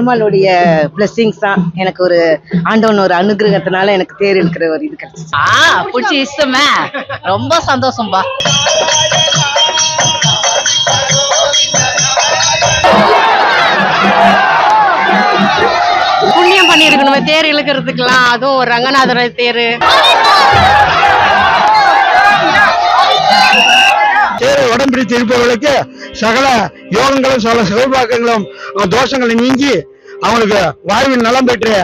பெருமாளுடைய பிளெஸ்ஸிங்ஸ் தான் எனக்கு ஒரு ஆண்டவன் ஒரு அனுகிரகத்தினால எனக்கு தேர் இழுக்கிற ஒரு இது கிடைச்சிச்சு. ஆ பிடிச்சி இஷ்டமே. ரொம்ப சந்தோஷம்பா. புண்ணியம் பண்ணியிருக்கணுமே தேர் இழுக்கிறதுக்கெல்லாம். அதுவும் ஒரு ரங்கநாதர் தேர். தேரை உடம்பிடித்து இருப்பவர்களுக்கு சகல யோகங்களும் சகல சௌபாக்கியங்களும் அஹ், தோஷங்களை நீங்கி அவனுக்கு வாழ்வில் நலம் பெற்று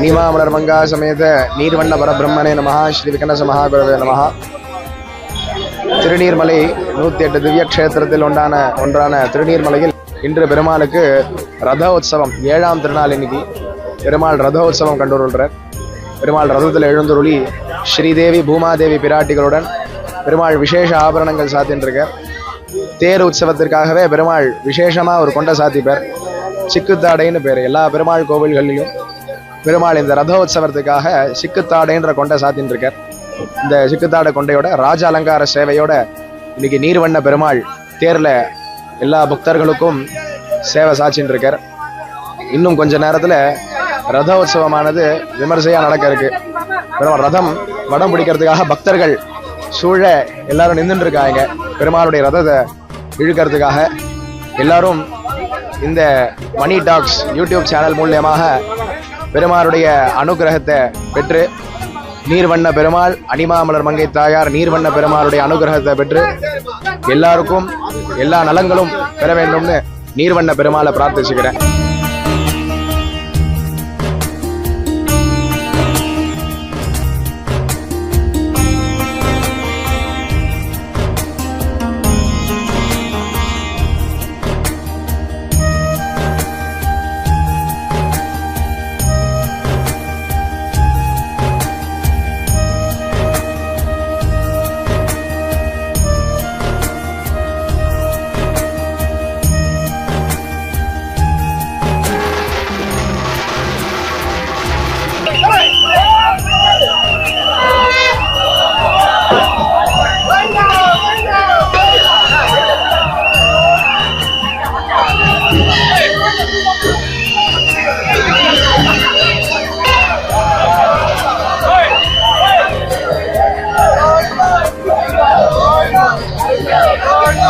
அனிமாமலர் மங்கா சமேத நீர்வண்ண பரபிரம்மனே நமஹா ஸ்ரீ விகனச மகாகுரவே நமஹா திருநீர்மலை நூற்றி எட்டு திவ்ய க்ஷேத்திரத்தில் ஒன்றான ஒன்றான திருநீர்மலையில் இன்று பெருமாளுக்கு ரத உற்சவம் ஏழாம் திருநாள் இன்னைக்கு. பெருமாள் ரத உற்சவம் கண்டுருள்றார். பெருமாள் ரதத்தில் எழுந்துருளி ஸ்ரீதேவி பூமாதேவி பிராட்டிகளுடன் பெருமாள் விசேஷ ஆபரணங்கள் சாத்தின்றிருக்கார். தேர் உற்சவத்திற்காகவே பெருமாள் விசேஷமாக ஒரு கொண்டை சாத்திப்பார். சிக்குத்தாடைன்னு பேர். எல்லா பெருமாள் கோவில்களிலும் பெருமாள் இந்த ரதோத்சவத்துக்காக சிக்குத்தாடைன்ற கொண்டை சாத்தின்னு இருக்கார் இந்த சிக்குத்தாடை கொண்டையோட ராஜ அலங்கார சேவையோட இன்னைக்கு நீர்வண்ண பெருமாள் தேர்ல எல்லா பக்தர்களுக்கும் சேவை சாட்சின்னு இருக்கார் இன்னும் கொஞ்ச நேரத்துல ரதோத்சவமானது விமர்சையா நடக்க இருக்கு. பெருமாள் ரதம் வடம் பிடிக்கிறதுக்காக பக்தர்கள் சூழ எல்லாரும் நின்றுட்டு இருக்காங்க பெருமாளுடைய ரதத்தை இழுக்கிறதுக்காக எல்லாரும் இந்த மணி டாக்ஸ் யூடியூப் சேனல் மூலியமாக பெருமாளுடைய அனுகிரகத்தை பெற்று நீர்வண்ண பெருமாள் அனிமாமலர் மங்கை தாயார் நீர்வண்ண பெருமாளுடைய அனுகிரகத்தை பெற்று எல்லாருக்கும் எல்லா நலங்களும் பெற வேண்டும்னு நீர்வண்ண பெருமாளை பிரார்த்திச்சுக்கிறேன்.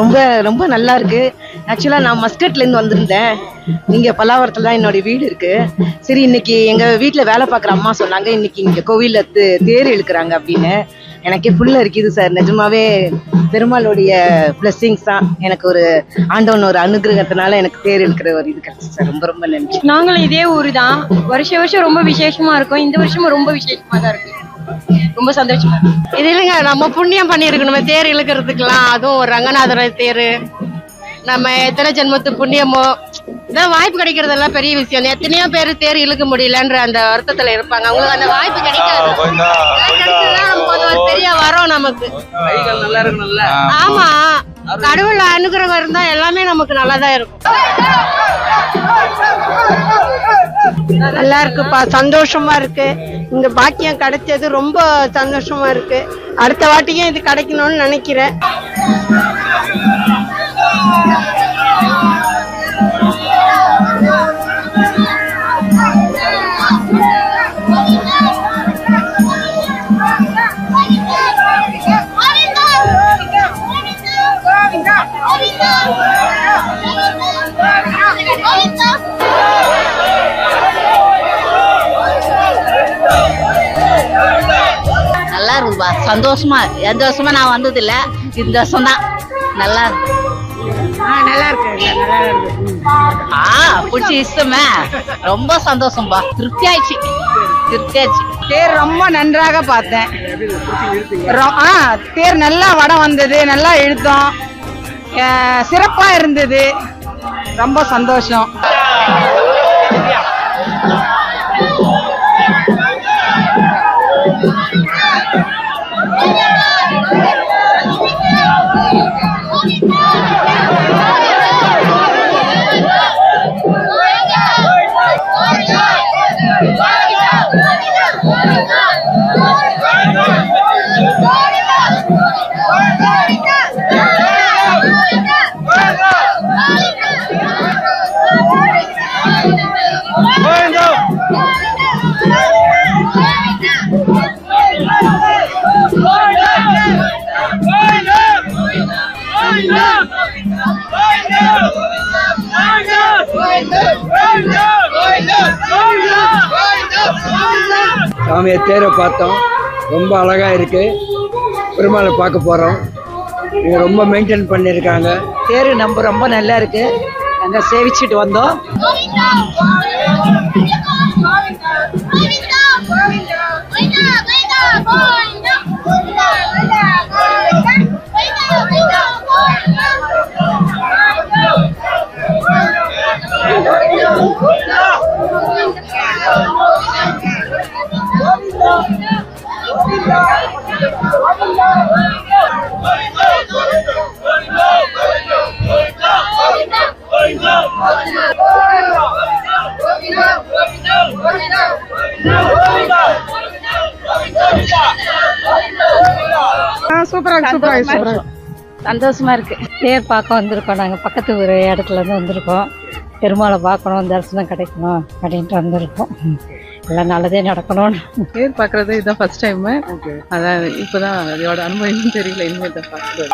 ரொம்ப ரொம்ப நல்லா இருக்கு. ஆக்சுவலா நான் மஸ்கட்ல இருந்து வந்திருந்தேன். இங்க பல்லாவரத்துல தான் என்னோட வீடு இருக்கு. சரி இன்னைக்கு எங்க வீட்டுல வேலை பார்க்குற அம்மா சொன்னாங்க இன்னைக்கு இங்க கோவில்ல தேர் இழுக்கிறாங்க அப்படின்னு. எனக்கே புல்ல இருக்குது சார். நிஜமாவே பெருமாளுடைய பிளஸ்ஸிங்ஸ் தான். எனக்கு ஒரு ஆண்டவன் ஒரு அனுகிரகத்தினால எனக்கு தேர் இழுக்கிற ஒரு இது கிடைச்சு சார். ரொம்ப ரொம்ப நன்றி. நாங்களும் இதே ஊர் தான் வருஷ வருஷம் ரொம்ப விசேஷமா இருக்கும். இந்த வருஷமும் ரொம்ப விசேஷமா தான் இருக்கு. ரொம்ப சந்தோஷமா இது இல்லைங்க நம்ம புண்ணியம் பண்ணியிருக்கணுமே தேர் இழுக்கிறதுக்கெல்லாம். அதுவும் ஒரு ரங்கநாதர் தேர். நம்ம எத்தனை ஜென்மத்து புண்ணியமோ இதான் வாய்ப்பு கிடைக்கிறதெல்லாம் பெரிய விஷயம். எத்தனையோ பேர் தேர் இழுக்க முடியலன்ற அந்த வருத்தத்துல இருப்பாங்க. அவங்களுக்கு அந்த வாய்ப்பு கிடைக்காது. கிடைச்சதுன்னா நமக்கு அது ஒரு பெரிய வரம் நமக்கு. ஆமா. கடவுள் அனுகிரகம் இருந்தா எல்லாமே நமக்கு நல்லாதான் இருக்கும். நல்லா இருக்குப்பா. சந்தோஷமா இருக்கு. இந்த பாக்கியம் கிடைச்சது ரொம்ப சந்தோஷமா இருக்கு. அடுத்த வாட்டியும் இது கிடைக்கணும்னு நினைக்கிறேன். சந்தோஷமா எந்த வருஷமா நான் வந்தது இல்ல இந்த வருஷம் தான் நல்லா இருக்கு. ஆ பிடிச்சி இஷ்டமே. ரொம்ப சந்தோஷம்பா. திருப்தி ஆயிடுச்சு. திருப்தி ஆயிடுச்சு. தேர் ரொம்ப நன்றாக பார்த்தேன். ஆ தேர் நல்லா வடம் வந்தது. நல்லா இழுத்தோம். அஹ், சிறப்பா இருந்தது. ரொம்ப சந்தோஷம். சாமியை தேரை பார்த்தோம். ரொம்ப அழகா இருக்கு. பெருமாளை பார்க்க போறோம். இவங்க ரொம்ப மெயின்டைன் பண்ணியிருக்காங்க தேர் நம்ம ரொம்ப நல்லா இருக்கு. நாங்க சேவிச்சுட்டு வந்தோம். சூப்பரா சூப்பரா சூப்பரா சந்தோஷமா இருக்கு. தேர் பார்க்க வந்திருக்கோம். நாங்கள் பக்கத்து ஒரு இடத்துல இருந்து வந்திருக்கோம். பெருமாளை பார்க்கணும் தரிசனம் கிடைக்கணும் அப்படின்ட்டு வந்திருக்கோம். எல்லாம் நல்லதே நடக்கணும்னு. தேர் பார்க்கறது இதுதான் ஃபர்ஸ்ட் டைம் அதான் இப்போதான் அதோட அனுபவம் தெரியல. இனிமேல் தான் பார்க்குறது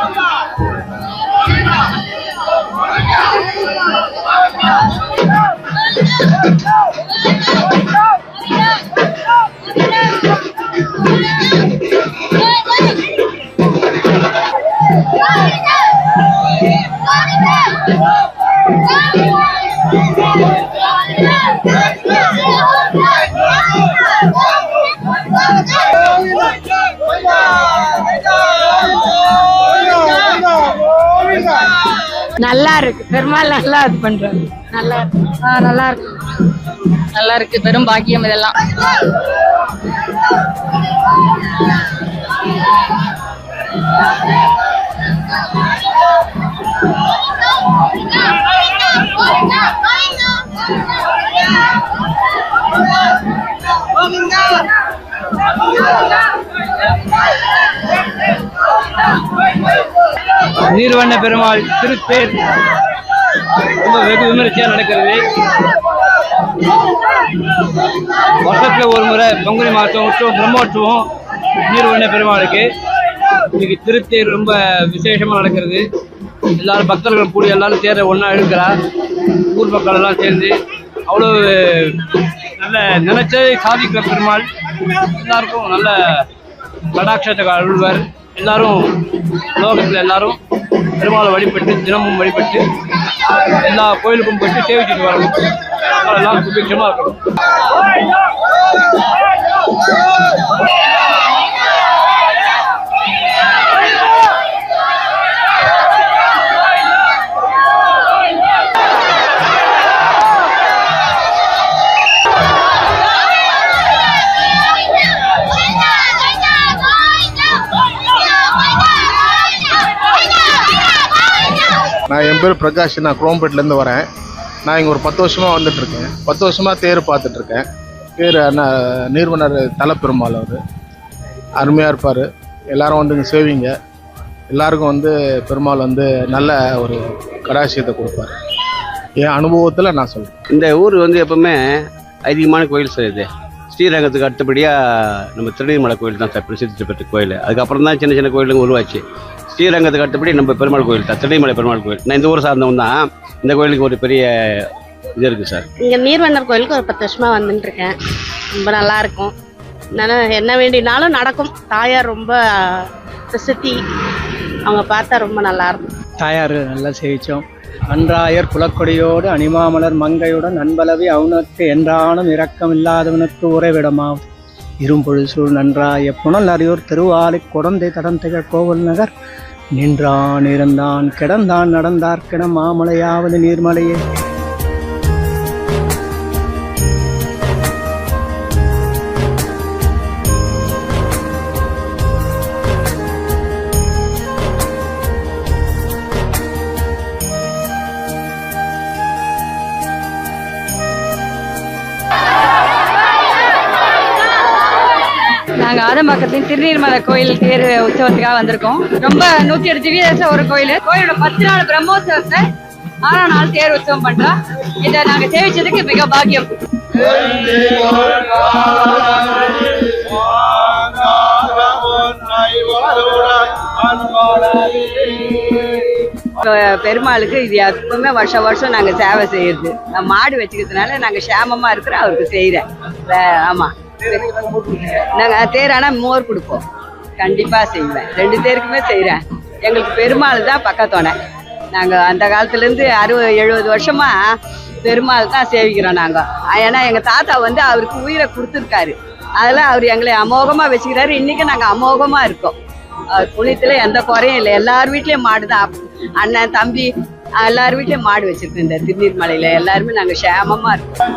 நல்லா இருக்கு. பெருமாள் நல்லா இது பண்றாங்க நல்லா இருக்கு. நல்லா இருக்கு. நல்லா இருக்கு. பெரும் பாக்கியம் இதெல்லாம். நீர்வண்ண பெருமாள் திருப்பேர். ரொம்ப வெகு விமரிசையா நடக்கிறது. வருஷத்துல ஒரு முறை பங்குனி மாசம் உற்சவம் பிரம்மோற்சவம் நீர்வண்ண பெருமாளுக்கு. இன்னைக்கு திருத்தேர் ரொம்ப விசேஷமாக நடக்கிறது. எல்லாரும் பக்தர்கள் கூடி எல்லாரும் தேரை ஒன்றா இழுக்கிறா. ஊர் மக்கள் எல்லாம் சேர்ந்து. அவ்வளோ நல்ல நினைச்சதை சாதிக்கிற பெருமாள். எல்லாருக்கும் நல்ல கடாட்சத்தை அழுவர் எல்லாரும் லோகத்தில் எல்லாரும் பெருமாளை வழிபட்டு தினமும் வழிபட்டு எல்லா கோயிலுக்கும் போயிட்டு சேவிச்சுட்டு வரணும். எல்லாம் சுபிக்ஷமாக இருக்கணும். நான் என் பேர் பிரகாஷ் நான் குரோம்பேட்லேருந்து வரேன். நான் இங்கே ஒரு பத்து வருஷமாக வந்துட்டுருக்கேன். பத்து வருஷமாக தேர் பார்த்துட்ருக்கேன் தேர் அண்ணா நிறுவனர் தலைப்பெருமாள் அவர். அருமையாக இருப்பார். எல்லாரும் வந்து இங்கே சேவிங்க. எல்லாருக்கும் வந்து பெருமாள் வந்து நல்ல ஒரு கடாசியத்தை கொடுப்பாரு. என் அனுபவத்தில் நான் சொல்கிறேன் இந்த ஊர் வந்து எப்பவுமே அதிகமான கோயில் சார் இது. ஸ்ரீரங்கத்துக்கு அடுத்தபடியாக நம்ம திருநீர்மலை கோயில் தான் சார் பிரசித்தி பெற்ற கோயில். அதுக்கப்புறம் தான் சின்ன சின்ன கோயிலுங்க உருவாச்சு. ஸ்ரீரங்கத்துக்கு அடுத்தபடி நம்ம பெருமாள் கோயில் தான் பெருமாள் கோயில். நான் இந்த ஊர் சார்ந்தவன் தான். இந்த கோயிலுக்கு ஒரு பெரிய இது இருக்குது சார். இங்க நீர்வண்ணர் கோயிலுக்கு ஒரு பத்து வருஷமா வந்துட்டு இருக்கேன் ரொம்ப நல்லா இருக்கும். நான் என்ன வேண்டினாலும் நடக்கும். தாயார் ரொம்ப பிரசித்தி. அவங்க பார்த்தா ரொம்ப நல்லா இருக்கும். தாயார் நல்லா சேவிச்சோம். அன்றாயர் குலக்கொடியோடு அணிமாமலர் மங்கையுடன் அன்பளவி அவனுக்கு என்றானும் இரக்கம் இல்லாதவனுக்கு உறைவிடமாம். இரும்பொழுது சூழ் நன்றாய புனல் அறியோர் திருவாலை குடந்தை தடம் திகழ் கோவில் நகர். நின்றான் இருந்தான் கிடந்தான் நடந்தார்க்கிட மாமலையாவது நீர்மலையே. நாங்க ஆதம்பாக்கத்தின் திருநீர்மலை கோயில் தேர் உற்சவத்துக்காக வந்திருக்கோம். ரொம்ப நூத்தி எட்டு திவ்ய ஒரு கோயில். கோயிலோட பத்து நாள் பிரம்மோற்சவத்தை ஆறாம் நாள் தேர் உற்சவம் பண்றோம் இதை நாங்க சேவிச்சதுக்கு மிக பாக்கியம். பெருமாளுக்கு இது எப்பவுமே வருஷம் வருஷம் நாங்க சேவை செய்யறது மாடு வச்சுக்கிறதுனால நாங்க சேமமா இருக்கிறோம் அவருக்கு செய்யறேன் வே- ஆமா. நாங்க தேரானா மோர் கொடுப்போம். கண்டிப்பா செய்வேன். ரெண்டு தேருக்குமே செய்யறேன் எங்களுக்கு பெருமாள் தான் பக்கத்தோணை நாங்க அந்த காலத்துல இருந்து அறுபது எழுபது வருஷமா பெருமாள் தான் சேவிக்கிறோம் நாங்க. ஏன்னா எங்க தாத்தா வந்து அவருக்கு உயிரை கொடுத்துருக்காரு. அதில் அவர் எங்களை அமோகமா வச்சுக்கிறாரு. இன்னைக்கு நாங்க அமோகமா இருக்கோம். அவர் புண்ணியத்துல எந்த குறையும் இல்லை. எல்லார் வீட்லயும் மாடு தான். அண்ணன் தம்பி எல்லார் வீட்லயும் மாடு வச்சிருக்கோம் இந்த திருநீர்மலையில. எல்லாருமே நாங்க சேமமா இருக்கோம்.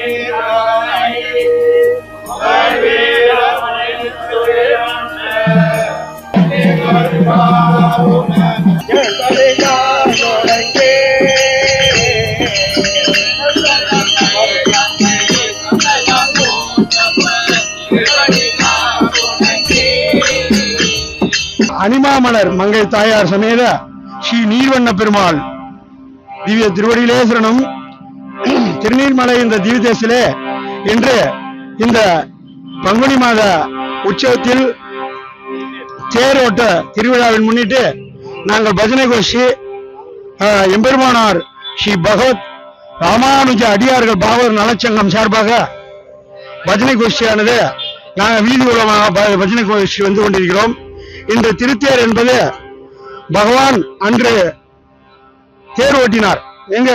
அனிமாமலர் மங்கை தாயார் சமேத ஸ்ரீ நீர்வண்ண பெருமாள். திவ்ய திருவடியிலே சரணம் திருநீர்மலை இந்த திவ்யதேசிலே இன்று இந்த பங்குனி மாத உற்சவத்தில் தேரோட்ட திருவிழாவின் முன்னிட்டு நாங்கள் பஜனை கோஷி எம்பெருமானார் ஸ்ரீ பகவத் ராமானுஜ அடியார்கள் பாகவதர் நலச்சங்கம் சார்பாக பஜனை கோஷ்டியானது நாங்கள் வீதி உலகமாக ப- பஜனை கோஷ்டி வந்து கொண்டிருக்கிறோம். இன்று திருத்தேர் என்பது பகவான் அன்று தேர் ஓட்டினார். எங்க?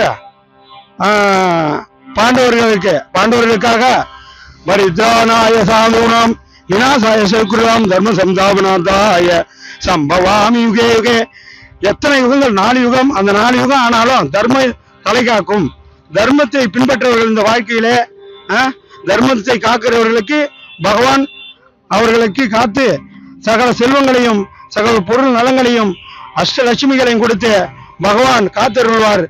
ஆஹ், பாண்டவர்களுக்கு. பாண்டவர்களுக்காக பரித்ராணாய சாதுனாம் வினாசாய சகுராம் தர்ம சம்தாபனாதாய சம்பவாமி யுகே யுகே. எத்தனை யுகங்கள்? நாலு யுகம். அந்த நாலு யுகம் ஆனாலும் தர்ம தலை காக்கும் தர்மத்தை பின்பற்றவர்கள் இந்த வாழ்க்கையிலே ஆஹ், தர்மத்தை காக்கிறவர்களுக்கு பகவான் அவர்களுக்கு காத்து சகல செல்வங்களையும் சகல பொருள் நலங்களையும் அஷ்டலட்சுமிகளையும் கொடுத்து பகவான் காத்தருள்வார்.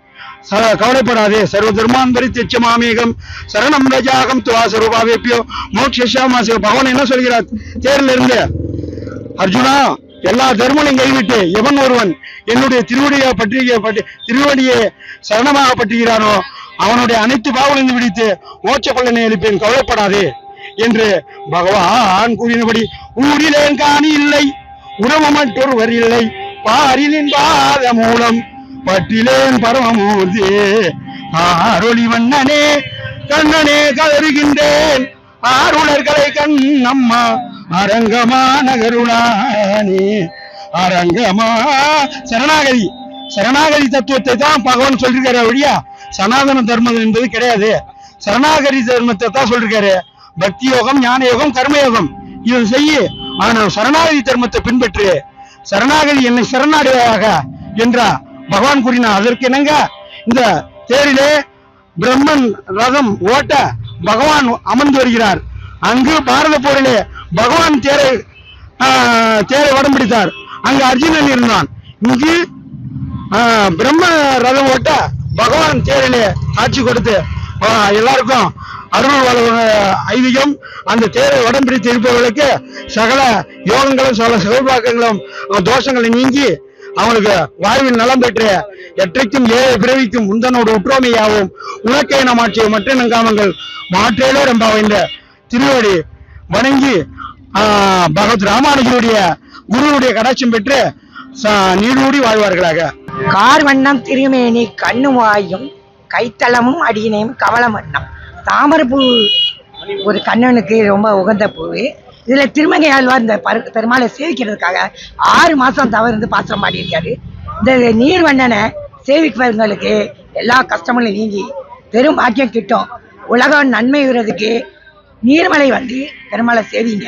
கவலைப்படாதே. சர்வ தர்மான் பரித்து எச்சமாமேகம் சரணம் ரஜாகம் துவா சரூபாவேப்பியோ மோட்சாமாசியோ பகவான் என்ன சொல்கிறார்? தேரில் இருந்து அர்ஜுனா எல்லா தர்மங்களையும் கைவிட்டு எவன் ஒருவன் என்னுடைய திருவடியை பற்றி பற்றி திருவடியை சரணமாக பற்றுகிறானோ அவனுடைய அனைத்து பாவங்களையும் விடுத்து மோட்ச கொள்ளனை எழுப்பேன் கவலைப்படாதே என்று பகவான் கூறினபடி ஊரிலேங்காணி இல்லை உறவு மற்றொருவர் இல்லை. பாரிலின் பாத மூலம் பட்டிலேன் பரமமூர்த்தி. ஆரொளி வண்ணனே கண்ணனே கதறுகின்றேன். ஆருளர்களை கண் அம்மா அரங்கமா நகருளானே. அரங்கமா சரணாகதி. சரணாகதி தத்துவத்தை தான் பகவான் சொல்லிருக்காரு ஒழியா சனாதன தர்மம் என்பது கிடையாது. சரணாகதி தர்மத்தை தான் சொல்லிருக்காரு. பக்தி யோகம் ஞான யோகம் கர்மயோகம். இது செய்ய ஆனால் சரணாகதி தர்மத்தை பின்பற்று சரணாகதி என்னை சரணாடுவாயாக என்றார் பகவான் கூறினார் அதற்கு என்னங்க? இந்த தேரிலே பிரம்மன் ரதம் ஓட்ட பகவான் அமர்ந்து வருகிறார். அங்கு பாரத போரிலே பகவான் தேரை ஆஹ், தேரை வடம் பிடித்தார். அங்கு அர்ஜுனன் இருந்தான். இங்கு ஆஹ், பிரம்ம ரதம் ஓட்ட பகவான் தேரிலே காட்சி கொடுத்து ஆஹ், எல்லாருக்கும் அருள் வழங்க ஐதீகம் அந்த தேரை வடம் பிடித்து இருப்பவர்களுக்கு சகல யோகங்களும் சகல சிவபாக்கங்களும் தோஷங்களை நீங்கி அவனுக்கு வாழ்வில் நலம் பெற்று எற்றைக்கும் ஏழை பிறவிக்கும் முந்தனோடு ஒற்றுமையாகவும் உனக்கே நமாற்றிய மற்ற நங்காமங்கள் மாற்றேலோ ரொம்ப இந்த திருவடி வணங்கி ஆஹ், பகவத் ராமானுஜருடைய குருவுடைய கடாட்சியம் பெற்று ச- நீடூடி வாழ்வார்களாக. கார் வண்ணம் திருமேனி கண்ணு வாயும் கைத்தளமும் அடியினையும் கவலம் வண்ணம். தாமரைப்பூ ஒரு கண்ணனுக்கு ரொம்ப உகந்த பூ. இதுல திருமங்கை ஆழ்வார் இந்த பரு- பெருமாளை சேவிக்கிறதுக்காக ஆறு மாசம் தவிர்த்து பாசம் பாடியிருக்காரு இந்த நீர்வண்ணனை சேவிப்பவங்களுக்கு எல்லா கஷ்டங்களும் நீங்கி பெரும் பாக்கியம் கிட்டும். உலகம் நன்மை உறதுக்கு நீர்மலை வந்து பெருமாளை சேவிங்க.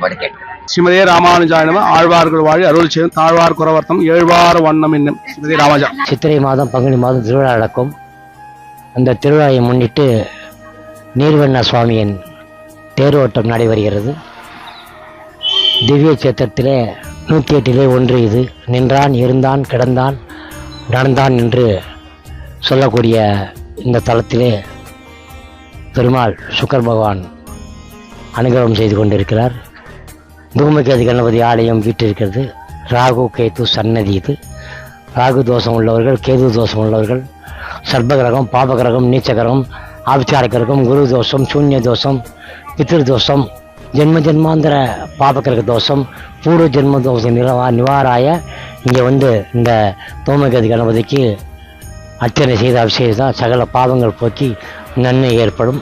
போட்டு கேட்கிறேன் ஸ்ரீமதே ராமானுஜாயனம ஆழ்வார்கள் வாழி அருள் செய்யும் தாழ்வார் குறவர்த்தம் ஏழ்வார் வண்ணம் என்னும் ஸ்ரீமதே ராமாஜா சித்திரை மாதம் பங்குனி மாதம் திருவிழா நடக்கும். அந்த திருவிழாவை முன்னிட்டு நீர்வண்ண சுவாமியின் தேரோட்டம் நடைபெறுகிறது. திவ்ய சேத்திரத்திலே நூற்றி எட்டிலே ஒன்று இது. நின்றான் இருந்தான் கிடந்தான் நடந்தான் என்று சொல்லக்கூடிய இந்த தலத்திலே பெருமாள் சுக்கர் பகவான் அனுகிரகம் செய்து கொண்டிருக்கிறார். தூமகேது கணபதி ஆலயம் வீட்டிருக்கிறது. ராகு கேது சன்னதி இது. ராகு தோஷம் உள்ளவர்கள் கேது தோஷம் உள்ளவர்கள் சர்ப்பகிரகம் பாபகிரகம் நீச்சகிரகம் ஆபிச்சார கிரகம் குரு தோஷம் சூன்ய தோஷம் பித்திரு தோஷம் ஜென்ம ஜென்மாந்திர பாபக்கிரக தோஷம் பூர்வ ஜென்ம தோஷம் நிலவா நிவாராய இங்கே வந்து இந்த தோமகதி கணபதிக்கு அர்ச்சனை செய்து அபிஷேகம் சகல பாவங்கள் போக்கி நன்மை ஏற்படும்.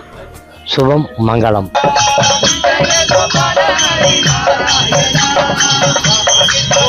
சுபம் மங்களம்.